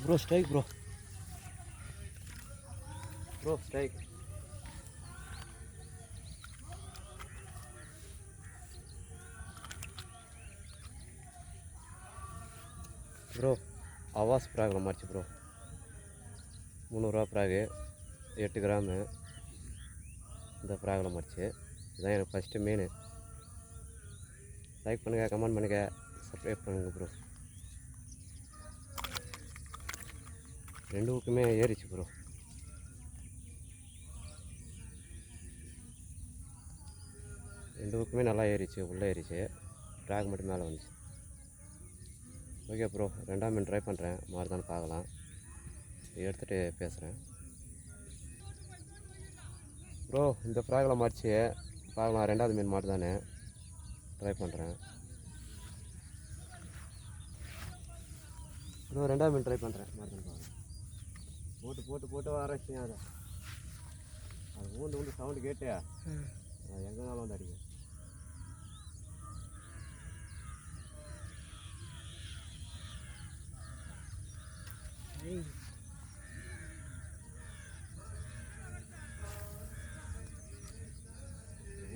Bro strike bro bro strike bro Awas ப்ராகில் மாறிச்சு bro முந்நூறுரூவா ப்ராகு எட்டு கிராமு இந்த ப்ராகில் மாறிச்சு இதுதான் எனக்கு ஃபஸ்ட்டு மீன் லைக் பண்ணுங்கள் கமெண்ட் பண்ணுங்கள் சப்ஸ்கிரைப் பண்ணுங்கள் ப்ரோ ரெண்டு பக்கமே ஏறிச்சு ப்ரோ ரெண்டு பக்கமே நல்லா ஏறிச்சு உள்ளே ஏறிச்சு. ட்ராக் மட்டும் மேலே வந்துச்சு. ஓகே ப்ரோ ரெண்டாம் மீன் ட்ரை பண்ணுறேன் மாறுதான்னு பார்க்கலாம். எடுத்துகிட்டு பேசுகிறேன் ப்ரோ இந்த ஃப்ராகில் மாறிச்சு. பார்க்கலாம் ரெண்டாவது மீன் மாறுதானே ட்ரை பண்ணுறேன் ப்ரோ ரெண்டாவது மீன் ட்ரை பண்ணுறேன் மாறுதான்னு பார்க்கலாம். போட்டு போட்டு போட்டு வரேன் அதை. அது ஊண்டு ஊண்டு சவுண்டு கேட்டு. அது எங்கேனாலும் வந்து அடிக்கும். ஐய்.